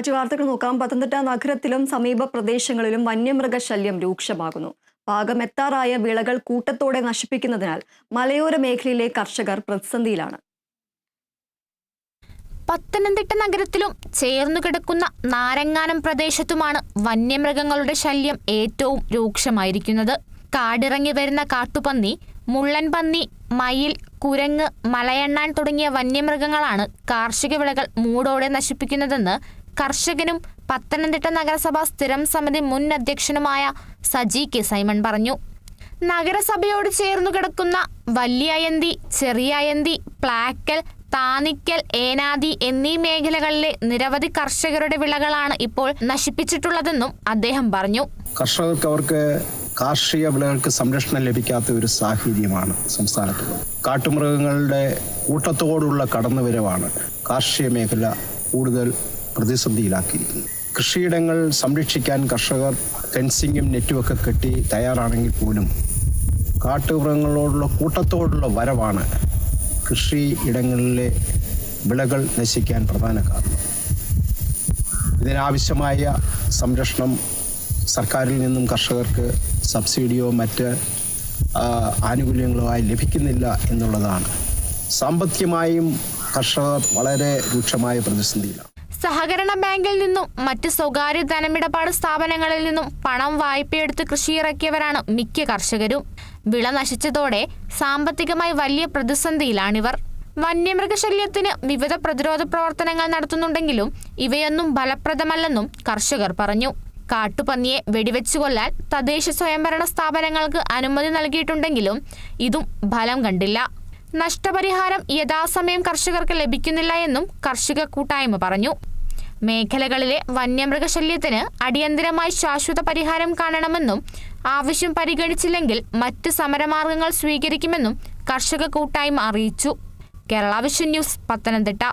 മറ്റു വാർത്തകൾ നോക്കാം. പത്തനംതിട്ട നഗരത്തിലും സമീപ പ്രദേശങ്ങളിലും വന്യമൃഗശല്യം രൂക്ഷമാകുന്നു. പാകമെത്താറായ വിളകൾ കൂട്ടത്തോടെ നശിപ്പിക്കുന്നതിനാൽ മലയോര മേഖലയിലെ കർഷകർ പ്രതിസന്ധിയിലാണ്. പത്തനംതിട്ട നഗരത്തിലും ചേർന്നു കിടക്കുന്ന നാരങ്ങാനം പ്രദേശത്തുമാണ് വന്യമൃഗങ്ങളുടെ ശല്യം ഏറ്റവും രൂക്ഷമായിരിക്കുന്നത്. കാടിറങ്ങി വരുന്ന കാട്ടുപന്നി മുള്ളൻ പന്നി മയിൽ കുരങ്ങ് മലയണ്ണാൻ തുടങ്ങിയ വന്യമൃഗങ്ങളാണ് കാർഷിക വിളകൾ മൂടോടെ നശിപ്പിക്കുന്നതെന്ന് കർഷകനും പത്തനംതിട്ട നഗരസഭാ സ്ഥിരം സമിതി മുൻ അധ്യക്ഷനുമായ സജി കെ സൈമൺ പറഞ്ഞു. നഗരസഭയോട് ചേർന്നു കിടക്കുന്ന വലിയയന്തി ചെറിയയന്തി പ്ലാക്കൽ താനിക്കൽ ഏനാദി എന്നീ മേഖലകളിലെ നിരവധി കർഷകരുടെ വിളകളാണ് ഇപ്പോൾ നശിപ്പിച്ചിട്ടുള്ളതെന്നും അദ്ദേഹം പറഞ്ഞു. കർഷകർക്ക് അവർക്ക് കാർഷിക വിളകൾക്ക് സംരക്ഷണം ലഭിക്കാത്ത ഒരു സാഹചര്യമാണ് സംസ്ഥാനത്ത്. കാട്ടുമൃഗങ്ങളുടെ കൂട്ടത്തോടുള്ള കടന്നുവരവാണ് കാർഷിക മേഖല കൂടുതൽ പ്രതിസന്ധിയിലാക്കിയിരിക്കുന്നത് കൃഷിയിടങ്ങൾ സംരക്ഷിക്കാൻ കർഷകർ ഫെൻസിങ്ങും നെറ്റുമൊക്കെ കെട്ടി തയ്യാറാണെങ്കിൽ പോലും കാട്ടുമൃഗങ്ങളോടുള്ള കൂട്ടത്തോടുള്ള വരവാണ് കൃഷി ഇടങ്ങളിലെ വിളകൾ നശിക്കാൻ പ്രധാന കാരണം. ഇതിനാവശ്യമായ സംരക്ഷണം സർക്കാരിൽ നിന്നും കർഷകർക്ക് സബ്സിഡിയോ മറ്റ് ആനുകൂല്യങ്ങളോ ആയി ലഭിക്കുന്നില്ല എന്നുള്ളതാണ്. സാമ്പത്തികമായും കർഷകർ വളരെ രൂക്ഷമായ പ്രതിസന്ധിയിലാണ്. സഹകരണ ബാങ്കിൽ നിന്നും മറ്റ് സ്വകാര്യ ധനമിടപാട് സ്ഥാപനങ്ങളിൽ നിന്നും പണം വായ്പയെടുത്ത് കൃഷി ഇറക്കിയവരാണ് മിക്ക കർഷകരും. വിള നശിച്ചതോടെ സാമ്പത്തികമായി വലിയ പ്രതിസന്ധിയിലാണിവർ. വന്യമൃഗശല്യത്തിന് വിവിധ പ്രതിരോധ പ്രവർത്തനങ്ങൾ നടത്തുന്നുണ്ടെങ്കിലും ഇവയൊന്നും ഫലപ്രദമല്ലെന്നും കർഷകർ പറഞ്ഞു. കാട്ടുപന്നിയെ വെടിവെച്ചു കൊല്ലാൻ തദ്ദേശ സ്വയംഭരണ സ്ഥാപനങ്ങൾക്ക് അനുമതി നൽകിയിട്ടുണ്ടെങ്കിലും ഇതും ഫലം കണ്ടില്ല. നഷ്ടപരിഹാരം യഥാസമയം കർഷകർക്ക് ലഭിക്കുന്നില്ല എന്നും കർഷക കൂട്ടായ്മ പറഞ്ഞു. മേഖലകളിലെ വന്യമൃഗശല്യത്തിന് അടിയന്തരമായി ശാശ്വത പരിഹാരം കാണണമെന്നും ആവശ്യം പരിഗണിച്ചില്ലെങ്കിൽ മറ്റ് സമരമാർഗങ്ങൾ സ്വീകരിക്കുമെന്നും കർഷക കൂട്ടായ്മ അറിയിച്ചു. Kerala vision news Pathanamthitta.